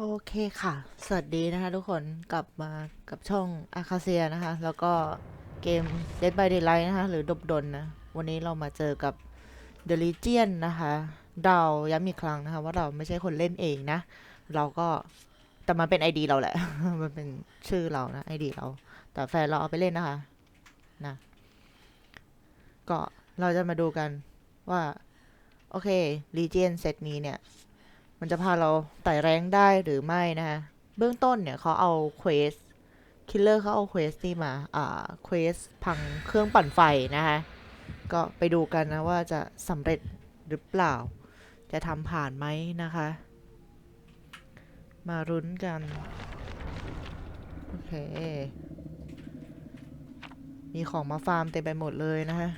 โอเคค่ะ สวัสดีนะคะทุกคนกลับมากับช่องอาคาเซียนะคะ แล้วก็เกม Dead by Daylight นะคะ หรือดบดนนะ วันนี้เรามาเจอกับ The Legion นะคะ เราย้ำอีกครั้งนะคะ ว่าเราไม่ใช่คนเล่นเองนะ เราก็แต่มันเป็น ID เราแหละ มันเป็นชื่อเรานะ ID เรา แต่แฟนเราเอาไปเล่นนะคะนะก็เราจะมาดูกันว่า โอเค Legion เซตนี้เนี่ย มันจะพาเราไต่แรงได้หรือไม่นะคะเบื้องต้นเนี่ยเขาเอาเควสคิลเลอร์เขาเอาเควสนี่มา อ่าเควสพังเครื่องปั่นไฟนะคะก็ไปดูกันนะว่าจะสำเร็จหรือเปล่า จะทำผ่านไหมนะคะ มารุ้นกัน โอเค มีของมาฟาร์มเต็มไปหมดเลยนะคะ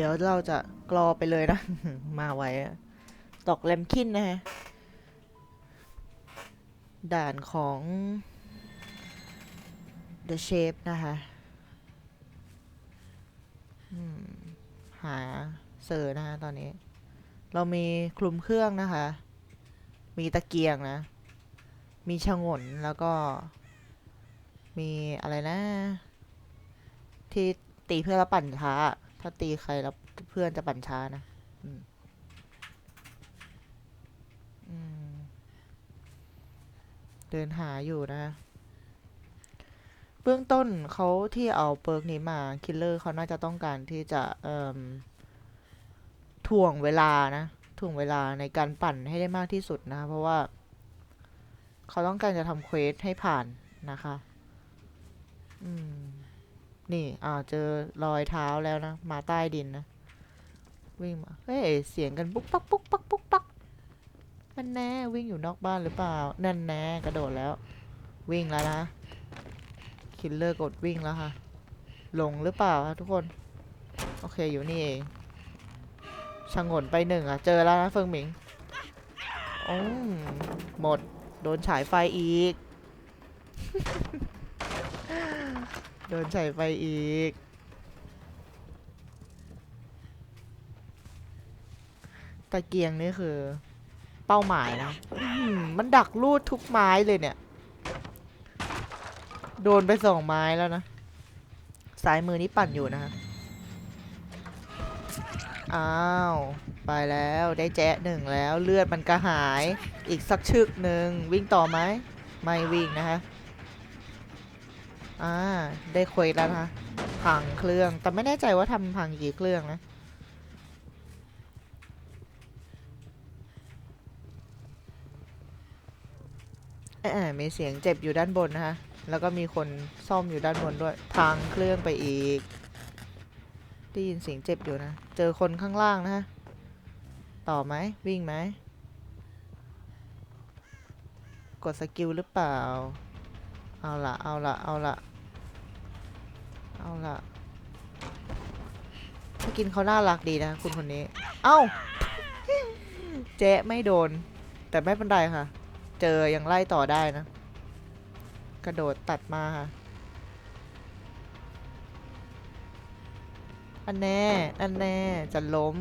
ดี๋ยวเราจะกรอไปเลยนะ มาไว้ตอกแลมคินนะฮะ ด่านของ The Shape นะคะหาเซอร์นะคะตอนนี้ เรามีคลุมเครื่องนะคะ มีตะเกียงนะ มีฉงนแล้วก็ มีอะไรนะ ที่ตีเพื่อแล้วปั่นช้า ถ้าตีใครแล้วเพื่อนจะปั่นช้านะอืมเดินหาอยู่นะ เบื้องต้นเขาที่เอาเปิร์กนี้มาคิลเลอร์เขาน่าจะต้องการที่จะเอ่มถ่วงเวลานะถ่วงเวลาในการปั่นให้ได้มากที่สุดนะ เพราะว่า เขาต้องการจะทำเควสให้ผ่านนะคะ อืม นี่อ่าเจอรอยเท้าแล้วนะ มาใต้ดินนะ วิ่งมา เฮ้ย เสียงกันปุ๊กปักปุ๊กปักปุ๊กปักนั่นแน่วิ่งอยู่นอกบ้านหรือเปล่า นั่นแน่กระโดดแล้ว วิ่งแล้วนะ คิลเลอร์กดวิ่งแล้วค่ะหลงหรือเปล่าคะทุกคน โอเคอยู่นี่เองชะงนไปหนึ่งอะ เจอแล้วนะเฟิงหมิงโอ้มหมด โดนฉายไฟอีก โดนฉายไฟอีก ตะเกียงนี่คือ เป้าหมายนะอื้อหือมันดักรูดทุกไม้เลยเนี่ย โดนไปสองไม้แล้วนะซ้ายมือนี่ปั่นอยู่นะคะอ้าว ไปแล้วได้แจ๊ะหนึ่งแล้วเลือดมันกระหาย อีกสักชึกหนึ่งวิ่งต่อไหม ไม่วิ่งนะคะ อ่า ได้ควสแล้วนะคะพังเครื่อง แต่ไม่แน่ใจว่าทำพังกี่เครื่องนะอ่อมีเสียงเจ็บอยู่ด้านบนนะคะ แล้วก็มีคนซ่อมอยู่ด้านบนด้วย พังเครื่องไปอีก ได้ยินเสียงเจ็บอยู่นะ เจอคนข้างล่างนะฮะต่อไหม วิ่งไหม กดสกิลหรือเปล่า เอาละเอาละเอาละ เอาละถ้ากินเขาน่ารักดีนะคุณคนนี้ เอ้า เจ๊ไม่โดน แต่ไม่เป็นไรค่ะ เจอยังไล่ต่อได้นะ กระโดดตัดมาค่ะ อันแน่ อันแน่ จะล้ม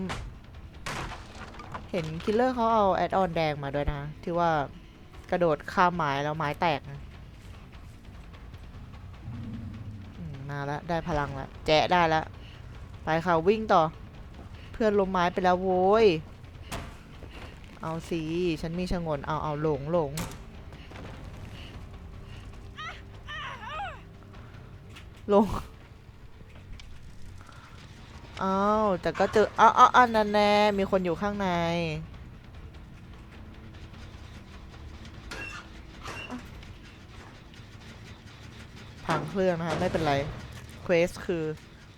เห็นคิลเลอร์เขาเอาแอดออนแดงมาด้วยนะ ที่ว่ากระโดดข้ามไม้แล้วไม้แตกนะ มาแล้วได้พลังแล้วแจะได้แล้วไปค่ะวิ่งต่อ เพื่อนลมไม้ไปแล้วโว้ย เอาสิฉันมีชงนเอาเอาหลงหลงลงอ้าวแต่ก็เจออ้าวอ้าวอันนั้นแน่มีคนอยู่ข้างในพังเค รื่องนะคะไม่เป็นไรเควสคือ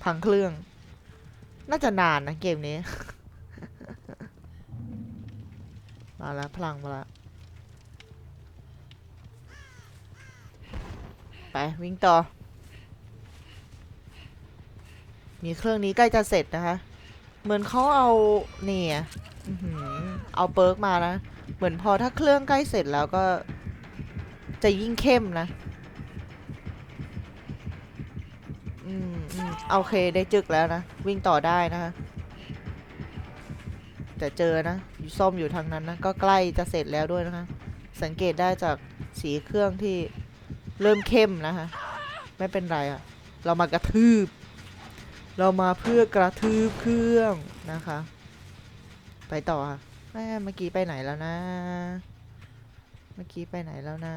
พังเครื่อง น่าจะนานนะเกมนี้ มาแล้วพลังมาแล้วไปวิ่งต่อ มีเครื่องนี้ใกล้จะเสร็จนะคะ เหมือนเขาเอาเนี่ยเอาเปิร์กมานะ เหมือนพอถ้าเครื่องใกล้เสร็จแล้วก็จะยิ่งเข้มนะ อืมอืมโอเคได้จึกแล้วนะ วิ่งต่อได้นะคะแต่เจอนะอยู่ซ่อมอยู่ทางนั้นนะ ก็ใกล้จะเสร็จแล้วด้วยนะคะ สังเกตได้จากสีเครื่องที่เริ่มเข้มนะคะ ไม่เป็นไรอะเรามากระทืบ เรามาเพื่อกระทืบเครื่องนะคะ ไปต่อค่ะแม่เมื่อกี้ไปไหนแล้วนะ เมื่อกี้ไปไหนแล้วนะ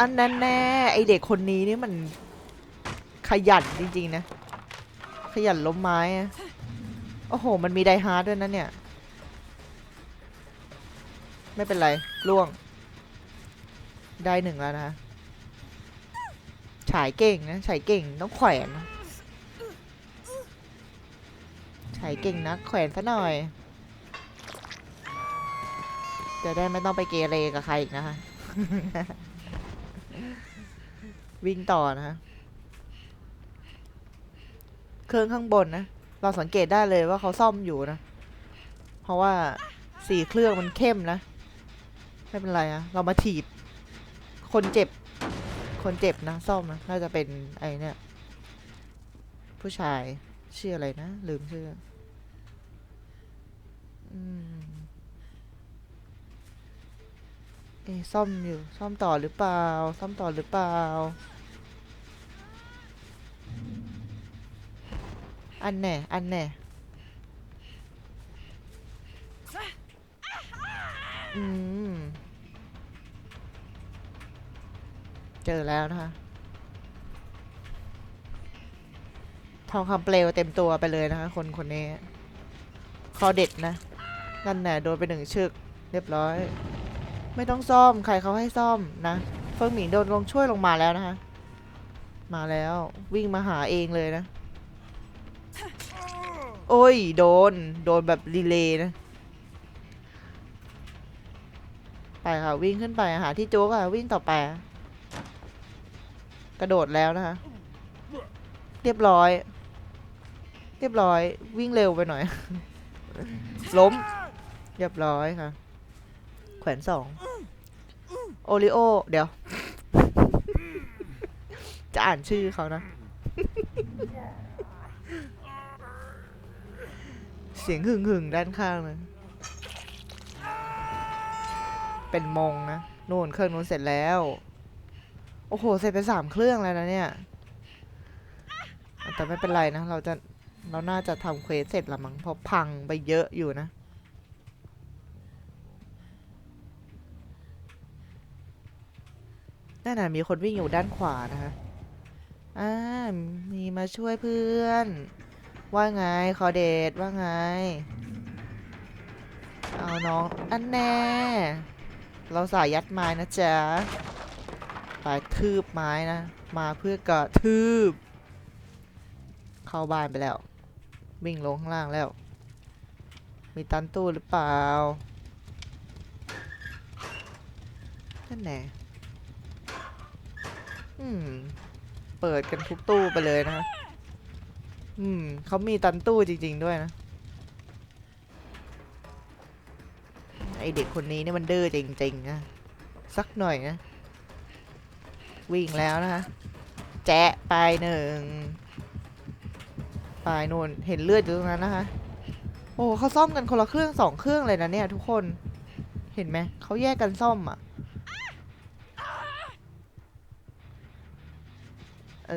อันนั้นแน่ไอเด็กคนนี้นี่มันขยันจริงๆนะ ขยันล้มไม้อะโอ้โห มันมีไดฮาร์ดด้วยนะเนี่ย ไม่เป็นไรล่วง ได้หนึ่งแล้วนะคะฉายเก่งนะฉายเก่งต้องแขวนฉายเก่งนะแขวนซะหน่อยจะได้ไม่ต้องไปเกเรกับใครอีกนะคะ วิ่งต่อนะคะเครื่องข้างบนนะ เราสังเกตได้เลยว่าเขาซ่อมอยู่นะ เพราะว่าสีเครื่องมันเข้มนะ ไม่เป็นไรอะเรามาถีบ คนเจ็บ คนเจ็บนะ ซ่อมนะน่าจะเป็นไอเนี่ยผู้ชายชื่ออะไรนะ ลืมชื่อ อืม เอซ่อมอยู่ ซ่อมต่อหรือเปล่า ซ่อมต่อหรือเปล่า อันแน่ อันแน่ อืม เจอแล้วนะคะ ทองคำเปลวเต็มตัวไปเลยนะคะ คนคนนี้ คอเด็ดนะ นั่นแน่โดนไปหนึ่งชึก เรียบร้อย ไม่ต้องซ่อม ใครเขาให้ซ่อมนะ เฟิงหมิงโดนลงช่วยลงมาแล้วนะคะ มาแล้ววิ่งมาหาเองเลยนะ โอ้ย โดน โดนแบบรีเลย์นะ ไปค่ะ วิ่งขึ้นไปหาที่โจ๊กค่ะวิ่งต่อไป กระโดดแล้วนะคะ เรียบร้อย เรียบร้อย วิ่งเร็วไปหน่อย ล้ม เรียบร้อยค่ะ แขวนสอง โอริโอ เดี๋ยว จะอ่านชื่อเขานะ เสียงหึ่งหึ่งด้านข้างเลยเป็นมงนะนู่นเครื่องนู้นเสร็จแล้ว โอ้โห เสร็จไปสามเครื่องแล้วนะเนี่ย แต่ไม่เป็นไรนะ เราจะ เราน่าจะทำเควสเสร็จละมั้งเพราะพังไปเยอะอยู่นะ นั่นน่ะมีคนวิ่งอยู่ด้านขวานะคะอ่ามีมาช่วยเพื่อน ว่าไงคอเดทว่าไง เอาน้องอันแน่ เราสายยัดไม้นะจ๊ะไปทืบไม้นะ มาเพื่อกระทืบ เข้าบ้านไปแล้ว วิ่งลงข้างล่างแล้ว มีตันตู้หรือเปล่านั่นแน่ อืม เปิดกันทุกตู้ไปเลยนะอืมเขามีตันตู้จริง ๆ ด้วยนะ ไอเด็กคนนี้นี่มันดื้อจริงๆนะสักหน่อยนะ วิ่งแล้วนะคะแจ๊ะไปหนึ่งไปนู่นเห็นเลือดอยู่ตรงนั้นนะคะ โอ้เขาซ่อมกันคนละเครื่องสองเครื่องเลยนะเนี่ยทุกคน เห็นไหมเขาแยกกันซ่อมอะ เอ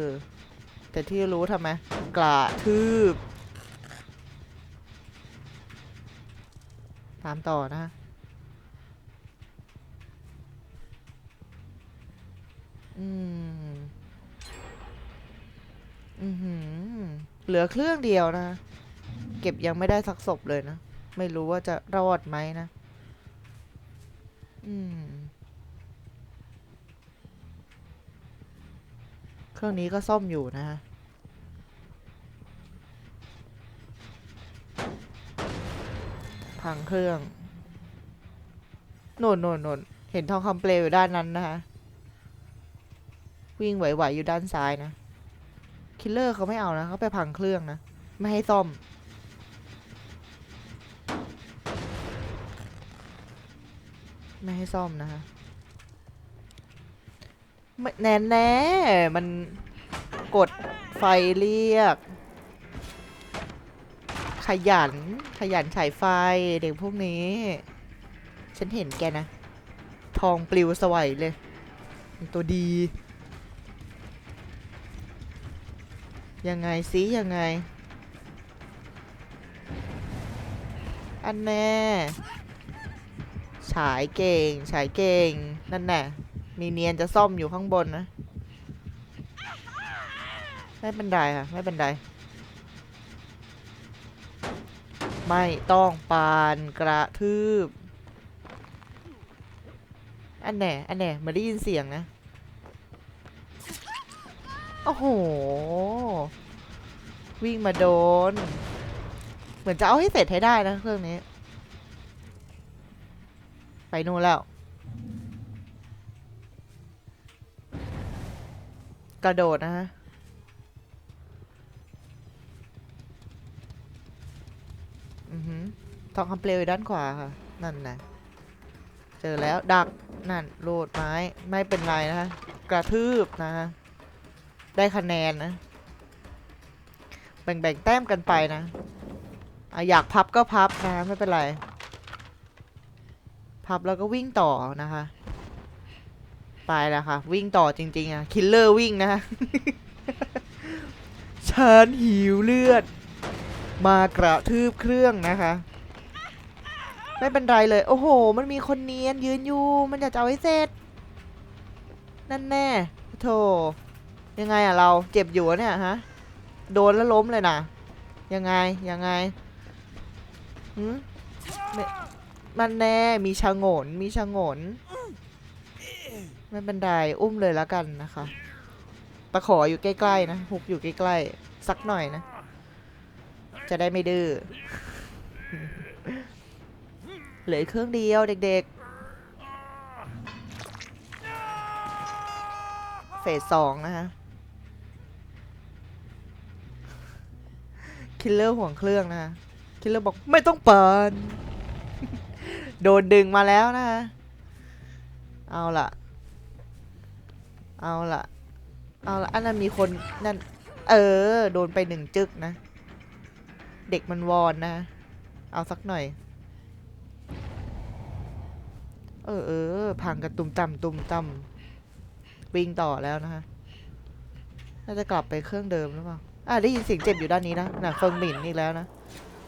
อ แต่ที่รู้ทำไมกระทืบ ตามต่อนะอืม อือเหลือเครื่องเดียวนะ เก็บยังไม่ได้สักศพเลยนะ ไม่รู้ว่าจะรอดไหมนะ อืม เครื่องนี้ก็ซ่อมอยู่นะฮะพังเครื่องโน่นโน่นโน่นเห็นทองคำเปลวอยู่ด้านนั้นนะคะวิ่งไหวๆอยู่ด้านซ้ายนะ คิลเลอร์เขาไม่เอานะเขาไปพังเครื่องนะ ไม่ให้ซ่อม ไม่ให้ซ่อมนะคะ ไม่แน่แน่มันกดไฟเรียก ขยัน ขยันฉายไฟเด็กพวกนี้ ฉันเห็นแกนะ ทองปลิวสวัยเลยตัวดี ยังไงสิยังไง อันแน่ ฉายเก่ง ฉายเก่ง นั่นแน่ มีเนียนจะซ่อมอยู่ข้างบนนะ ไม่เป็นไรค่ะ ไม่เป็นไร ไม่ต้องปานกระทืบ อันแน่ อันแน่มาได้ยินเสียงนะ โอ้โห วิ่งมาโดน เหมือนจะเอาให้เสร็จให้ได้นะเครื่องนี้ ไปนู่นแล้ว กระโดดนะฮะอือหือทองคำเปลวอยู่ด้านขวาค่ะ นั่นนะเจอแล้วดักนั่นโหลดไม้ไม่เป็นไรนะคะกระทืบนะฮะได้คะแนนนะแบ่งๆแต้มกันไปนะอะอยากพับก็พับนะไม่เป็นไร พับแล้วก็วิ่งต่อนะคะ ไปแล้วค่ะ วิ่งต่อจริง ๆอะคิลเลอร์วิ่งนะคะฉันหิวเลือด มากระทืบเครื่องนะคะ ไม่เป็นไรเลย โอ้โห มันมีคนเนียนยืนอยู่ มันอยากจะเอาให้เสร็จ นั่นแน่โธ่ยังไงอะเราเจ็บอยู่เนี่ยฮะ โดนแล้วล้มเลยนะยังไง ยังไงหืมม่มันแน่ มีชะโงน มีชะโงน ไม่เป็นไรอุ้มเลยแล้วกันนะคะตะขออยู่ใกล้ๆนะหุกอยู่ใกล้ๆสักหน่อยนะ จะได้ไม่ดื้อเหลือเครื่องเดียวเด็กๆ เฟสสองนะคะคิลเลอร์ห่วงเครื่องนะคะคิลเลอร์บอกไม่ต้องเปิดโดนดึงมาแล้วนะคะเอาล่ะ เอาละเอาละอันนั้นมีคนนั่น เออ โดนไปหนึ่งจึกนะ เด็กมันวอนนะ เอาสักหน่อย เออเออพังกันตุ่มต่ำตุ่มต่ำวิ่งต่อแล้วนะคะน่าจะกลับไปเครื่องเดิมหรือเปล่าอะได้ยินเสียงเจ็บอยู่ด้านนี้นะน่ะเฟิงหมินอีกแล้วนะ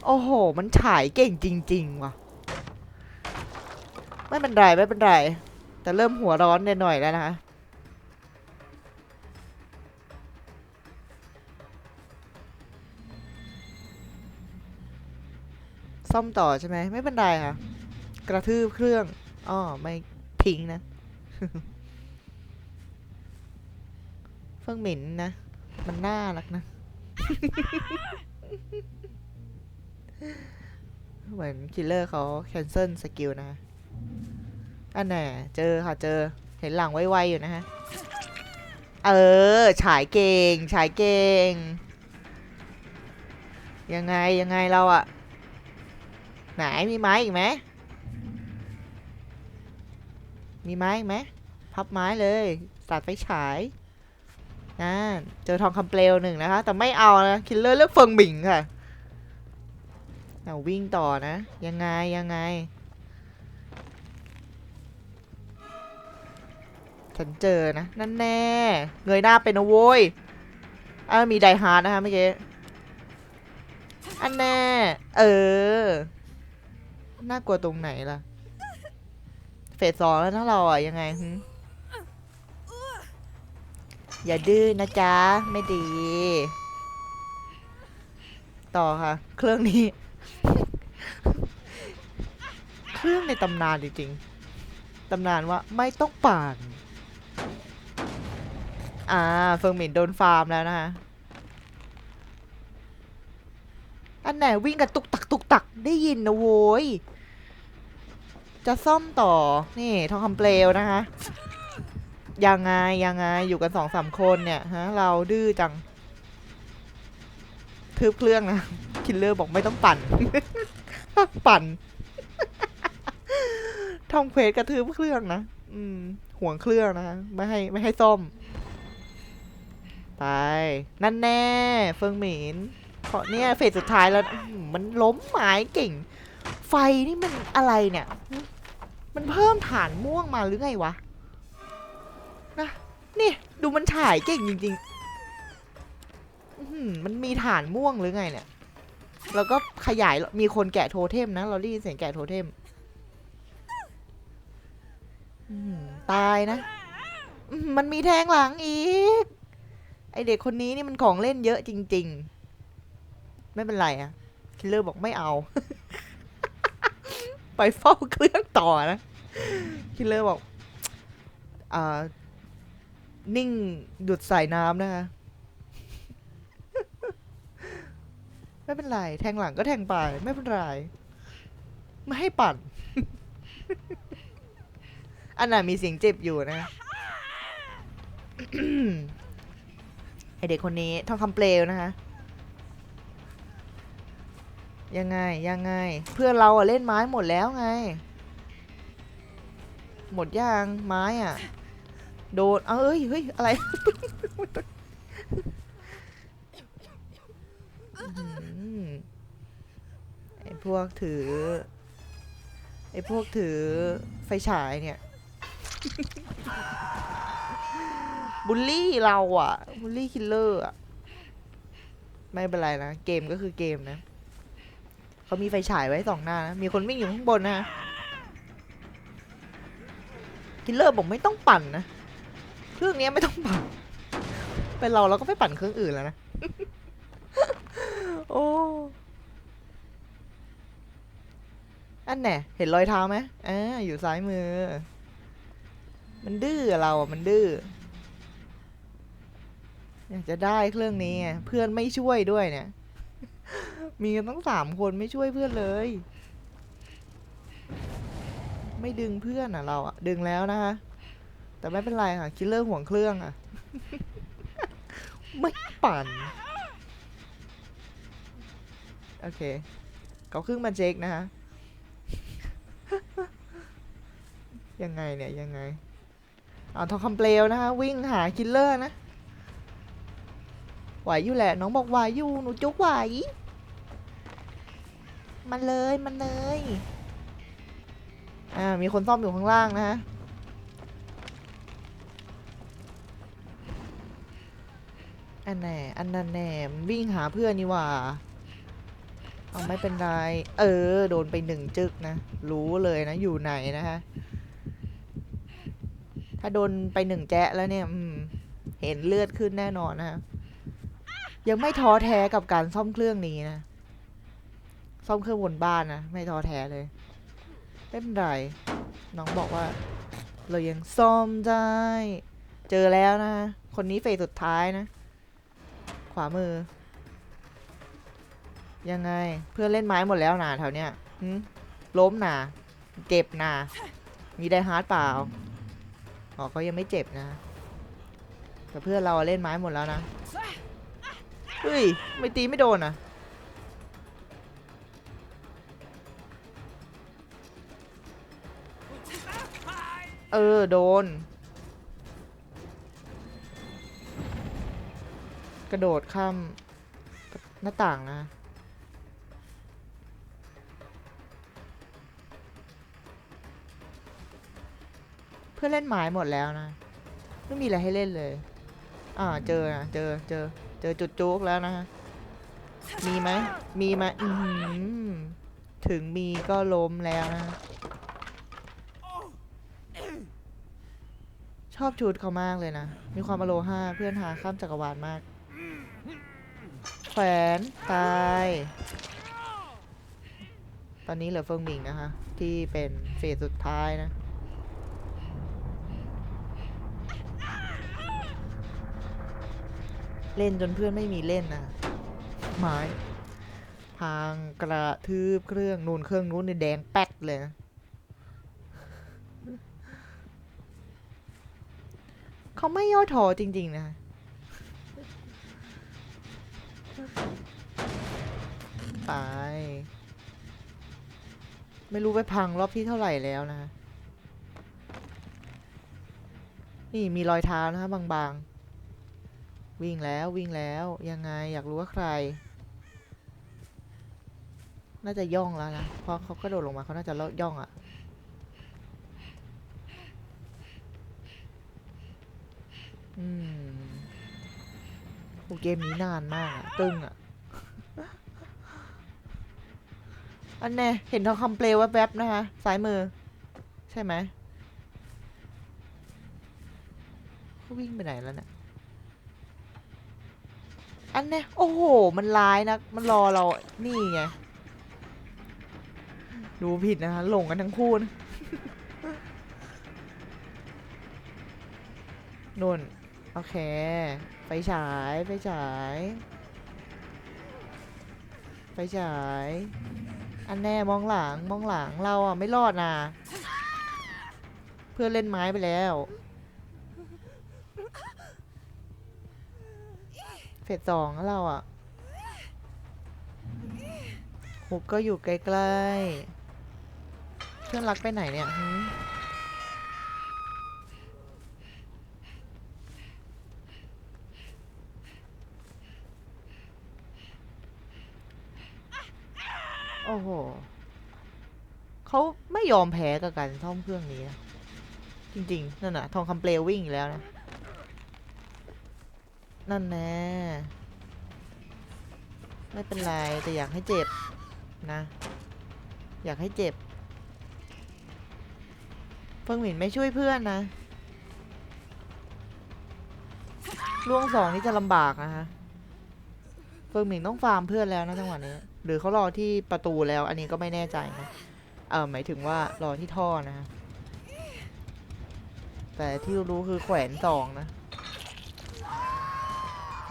โอ้โห มันฉายเก่งจริง ๆ ว่ะ ไม่เป็นไรไม่เป็นไร แต่เริ่มหัวร้อนหน่อยๆแล้วนะคะ ซ่อมต่อใช่ไหมไม่เป็นไรค่ะ กระทืบเครื่องอ้อไม่ทิ้งนะเฟิงหมินนะ มันน่ารักนะ เหมือนคิลเลอร์เขาแคนเซิลสกิลนะอันแน่เจอค่ะเจอเห็นหลังไวๆอยู่นะฮะ เออ ฉายเก่ง ฉายเก่ง ยังไง ยังไงเราอะ ไหนมีไม้อีกไหมมีไม้อีกไหมพับไม้เลยสาดไฟฉายนั่นเจอทองคำเปลวหนึ่งนะคะ แต่ไม่เอานะคิลเลอร์เลือกเฟิงหมิงค่ะเอาวิ่งต่อนะ ยังไงยังไง ฉันเจอนะ นั่นแน่ เงยหน้าเป็นนะโว้ยอ่ามีไดฮาร์ดนะคะเมื่อกี้อันแน่ เออ น่ากลัวตรงไหนล่ะ เฟสสองแล้วนะเราอะยังไงหึอย่าดื้อนะจ๊ะ ไม่ดี ต่อค่ะ เครื่องนี้ เครื่องในตำนานจริงๆตำนานว่าไม่ต้องป่าน อ่า เฟิงหมินโดนฟาร์มแล้วนะคะ อันไหนวิ่งกันตุกตักตุกตักได้ยินนะโว้ย จะซ่อมต่อ นี่ทองคำเปลวนะคะ ยังไงยังไงอยู่กันสองสามคนเนี่ยฮะเราดื้อจังทืบเครื่องนะ คิลเลอร์บอกไม่ต้องปั่น ปั่นทำเควสกระทืบเครื่องนะอืมห่วงเครื่องนะ ไม่ให้ไม่ให้ซ่อม ไป นั่นแน่ เฟิงหมิน เนี่ยเฟสสุดท้ายแล้วมันล้มหมายเก่ง ไฟนี่มันอะไรเนี่ย มันเพิ่มฐานม่วงมาหรือไงวะนะนี่ดูมันฉายเก่งจริงๆมันมีฐานม่วงหรือไงเนี่ยแล้วก็ขยายมีคนแกะโทเทมนะ เราได้ยินเสียงแกะโทเทมตายนะ มันมีแทงหลังอีก ไอเด็กคนนี้นี่มันของเล่นเยอะจริง ๆ ไม่เป็นไรอะคิลเลอร์บอกไม่เอา ไปเฝ้าเครื่องต่อนะ คิลเลอร์บอกอ่านิ่งดุดสายน้ำนะคะ ไม่เป็นไร แทงหลังก็แทงไป ไม่เป็นไร ไม่ให้ปั่น อันน่ะมีเสียงเจ็บอยู่นะ ไอเด็กคนนี้ทองคำเปลวนะคะ ยังไงยังไง เพื่อนเราอะเล่นไม้หมดแล้วไง หมดย่างไม้อะโดนเอ้ยเฮ้ยอะไรไอพวกถือ ไอพวกถือไฟฉายเนี่ย บูลลี่เราอะบูลลี่คิลเลอร์อะไม่เป็นไรนะ เกมก็คือเกมนะ เขามีไฟฉายไว้สองหน้านะมีคนวิ่งอยู่ข้างบนนะคิลเลอร์บอกไม่ต้องปั่นนะเครื่องนี้ไม่ต้องปั่นเป็นเราเราก็ไปปั่นเครื่องอื่นแล้วนะโอ้อันแน่เห็นรอยเท้าไหมอ่าอยู่ซ้ายมือ มันดื้อเราอะมันดื้ออยากจะได้เครื่องนี้เพื่อนไม่ช่วยด้วยเนี่ย มีกันตั้งสามคนไม่ช่วยเพื่อนเลย ไม่ดึงเพื่อนอะเราอะ ดึงแล้วนะคะแต่ไม่เป็นไรค่ะ คิลเลอร์ห่วงเครื่องอะ ไม่ปั่น โอเค เขาครึ่งมาเช็คนะคะ ยังไงเนี่ย ยังไง เอาทองคำเปลวนะคะ วิ่งหาคิลเลอร์นะ ไหวอยู่แหละ น้องบอกไหวอยู่หนูจุกไหว มันเลยมันเลย อ่ามีคนซ่อมอยู่ข้างล่างนะฮะอันแน่อันนั้นแน่มันวิ่งหาเพื่อนนี่หว่าเอาไม่เป็นไร เออ โดนไปหนึ่งจึกนะ รู้เลยนะ อยู่ไหนนะฮะ ถ้าโดนไปหนึ่งแจ๊ะแล้วเนี่ยเห็นเลือดขึ้นแน่นอนนะฮะ ยังไม่ท้อแท้กับการซ่อมเครื่องนี้นะ ซ่อมเครื่องบนบ้านนะไม่ท้อแท้เลยไม่เป็นไรน้องบอกว่า เรายังซ่อมได้ เจอแล้วนะ คนนี้เฟสสุดท้ายนะ ขวามือ ยังไง เพื่อนเล่นไม้หมดแล้วนะแถวเนี้ยล้มนะเจ็บนะมีไดฮาร์ดเปล่าอ๋อเขายังไม่เจ็บนะแต่เพื่อนเราเล่นไม้หมดแล้วนะ เฮ้ย ไม่ตีไม่โดนอะเออ โดน กระโดดข้ามหน้าต่างนะเพื่อเล่นไม้หมดแล้วนะ ไม่มีอะไรให้เล่นเลย อ่า เจอนะเจอเจอ เจอจุดจุกแล้วนะฮะ มีไหม มีไหมถึงมีก็ล้มแล้วนะ ชอบชุดเขามากเลยนะ มีความอโลฮาเพื่อนหาข้ามจักรวาลมาก แขวนตาย ตอนนี้เหลือเฟิงหมิงนะคะ ที่เป็นเฟสสุดท้ายนะ เล่นจนเพื่อนไม่มีเล่นนะไม้พังกระทืบเครื่องนูนเครื่องนู้นในแดงแป๊ดเลยเขาไม่ย่อท้อจริง ๆ นะไป ไม่รู้ไปพังรอบที่เท่าไหร่แล้วนะ นี่มีรอยเท้านะคะบางๆ วิ่งแล้ววิ่งแล้วยังไงอยากรู้ว่าใคร น่าจะย่องแล้วนะเพราะเขากระโดดลงมาเขาน่าจะเลาะย่องอะ่ะอืมโอเกมนี้นานมากอะตึงอะอันแน่เห็นทองคำเปลวแวบๆนะคะซ้ายมือ ใช่ไหมเขาวิ่งไปไหนแล้วเนี่ย อันเนี้ยโอ้โห มันร้ายนะ มันรอเรา นี่ไง ดูผิดนะคะ หลงกันทั้งคู่นะนุ่น โอเค ไปฉาย ไปฉาย ไปฉาย อันแน่มองหลัง มองหลัง เราอะ ไม่รอดนะ เพื่อนเล่นไม้ไปแล้ว ฟสสองแล้วเราอะหุบก็อยู่ใกล้ๆเพื่อนรักไปไหนเนี่ยโอ้โหเขาไม่ยอมแพ้กับการซ่อมเครื่องนี้นะจริงๆ นั่นน่ะ ทองคำเปลววิ่งอีกแล้วนะ นั่นแน่ไม่เป็นไร แต่อยากให้เจ็บนะ อยากให้เจ็บ เฟิงหมินไม่ช่วยเพื่อนนะล่วงสองนี่จะลำบากนะคะเฟิงหมินต้องฟาร์มเพื่อนแล้วนะจังหวะนี้ หรือเขารอที่ประตูแล้ว อันนี้ก็ไม่แน่ใจนะ เออหมายถึงว่ารอที่ท่อนะ แต่ที่รู้คือแขวนสองนะ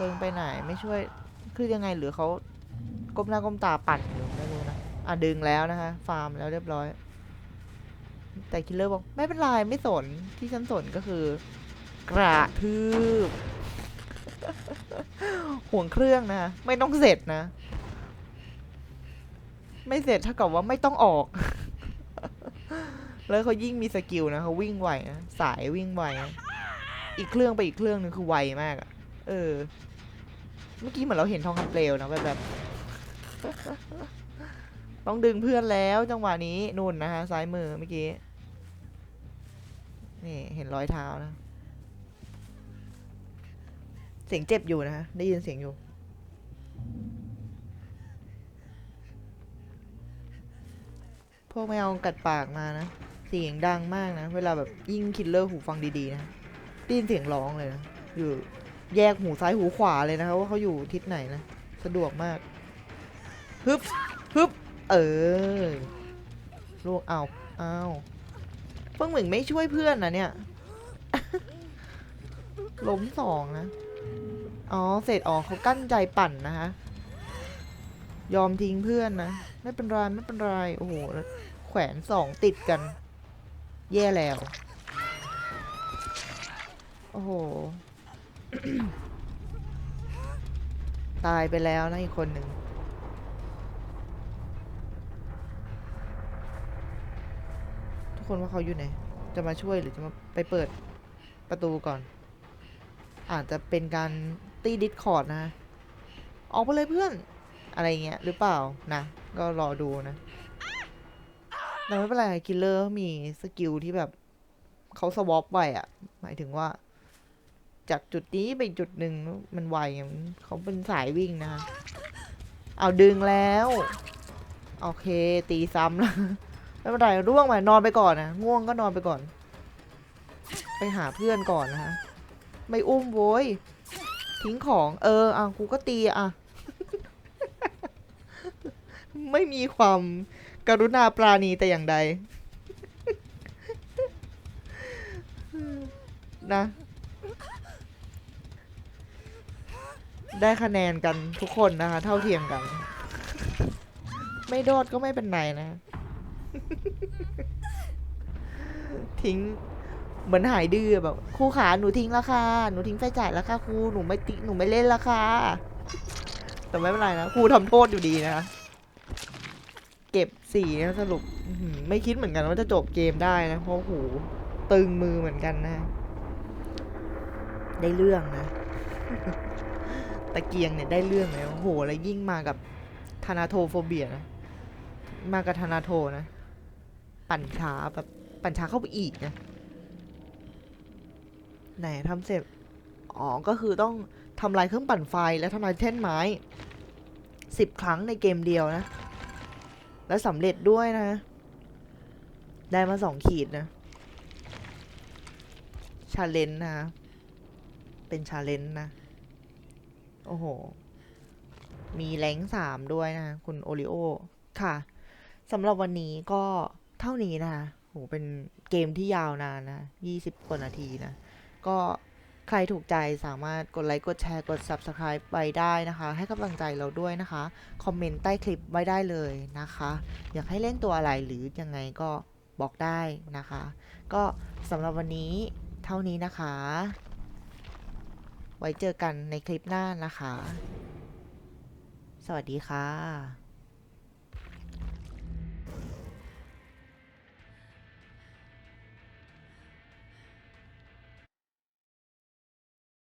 เฟิงไปไหนไม่ช่วยคือยังไงหรือเขาก้มหน้าก้มตาปั่นอยู่ไม่รู้นะอะดึงแล้วนะคะ ฟาร์มแล้วเรียบร้อย แต่คิลเลอร์บอกไม่เป็นไรไม่สนที่ฉันสนก็คือกระทืบห่วงเครื่องนะไม่ต้องเสร็จนะ ไม่เสร็จเท่ากับว่าไม่ต้องออก แล้วเขายิ่งมีสกิลนะเขาวิ่งไวนะสายวิ่งไวนะอีกเครื่องไปอีกเครื่องหนึงคือไวมากอะเออ เมื่อกี้เหมือนเราเห็นทองคำเปลวนะแบบแบบต้องดึงเพื่อนแล้วจังหวะนี้นู่นนะฮะซ้ายมือเมื่อกี้นี่เห็นรอยเท้านะ เสียงเจ็บอยู่นะฮะได้ยินเสียงอยู่พวกแมวกัดปากมานะ เสียงดังมากนะ เวลาแบบยิ่งคิลเลอร์หูฟังดีๆนะได้ยินเสียงร้องเลยนะอยู่ แยกหูซ้ายหูขวาเลยนะคะว่าเขาอยู่ทิศไหนนะ สะดวกมากฮึบฮึบเออลูกเอาเอาเพิ่งเหมือนไม่ช่วยเพื่อนนะเนี่ยล้มสองนะ อ๋อเสร็จอ๋อเขากั้นใจปั่นนะคะ ยอมทิ้งเพื่อนนะ ไม่เป็นไรไม่เป็นไร โอ้โห แขวนสองติดกัน แย่แล้ว โอ้โห ตายไปแล้วนะอีกคนหนึ่งทุกคนว่าเขาอยู่ไหน จะมาช่วยหรือจะมาไปเปิดประตูก่อน อาจจะเป็นการตีดิสคอร์ดนะ ออกไปเลยเพื่อน อะไรเงี้ยหรือเปล่านะ ก็รอดูนะ แต่ไม่เป็นไรกิลเลอร์มีสกิลที่แบบเขาสวอปไวอะหมายถึงว่า จากจุดนี้ไปจุดหนึ่งมันไวเขาเป็นสายวิ่งนะ เอาดึงแล้ว โอเค ตีซ้ำแล้วไม่เป็นไรร่วงไปนอนไปก่อนนะง่วงก็นอนไปก่อน ไปหาเพื่อนก่อนนะฮะไม่อุ้มโว้ยทิ้งของ เอออะกูก็ตีอะ ไม่มีความกรุณาปราณีแต่อย่างใด นะ ได้คะแนนกันทุกคนนะคะ เท่าเทียมกัน ไม่โดดก็ไม่เป็นไรนะ ทิ้งเหมือนหายดื้อแบบครูขาหนูทิ้งแล้วค่ะหนูทิ้งไฟจ่ายแล้วค่ะครูหนูไม่ติหนูไม่เล่นแล้วค่ะแต่ไม่เป็นไรนะครูทำโทษอยู่ดีนะคะเก็บสี่นะสรุปไม่คิดเหมือนกันว่าจะจบเกมได้นะเพราะโหตึงมือเหมือนกันนะ ได้เรื่องนะ ตะเกียงเนี่ยได้เรื่องเลยโอ้โหแล้วยิ่งมากับธานาโทโฟเบียนะ มากับธนาโทนะ ปั่นช้าแบบปั่นช้าเข้าไปอีกนะไหนทำเสร็จ อ๋อ ก็คือต้องทำลายเครื่องปั่นไฟและทำลายแท่นไม้สิบครั้งในเกมเดียวนะ และสำเร็จด้วยนะ ได้มาสองขีดนะชาเลนจ์นะ เป็นชาเลนจ์นะ โอ้โห มีแรงสามด้วยนะคุณโอริโอ ค่ะสำหรับวันนี้ก็เท่านี้นะคะโหเป็นเกมที่ยาวนานนะยี่สิบกว่านาทีนะ ก็ใครถูกใจสามารถกดไลค์ กดแชร์ กด Subscribe ไปได้นะคะ ให้กำลังใจเราด้วยนะคะ คอมเมนต์ใต้คลิปไว้ได้เลยนะคะ อยากให้เล่นตัวอะไรหรือยังไงก็บอกได้นะคะ ก็สำหรับวันนี้เท่านี้นะคะ ไว้เจอกันในคลิปหน้านะคะ สวัสดีค่ะ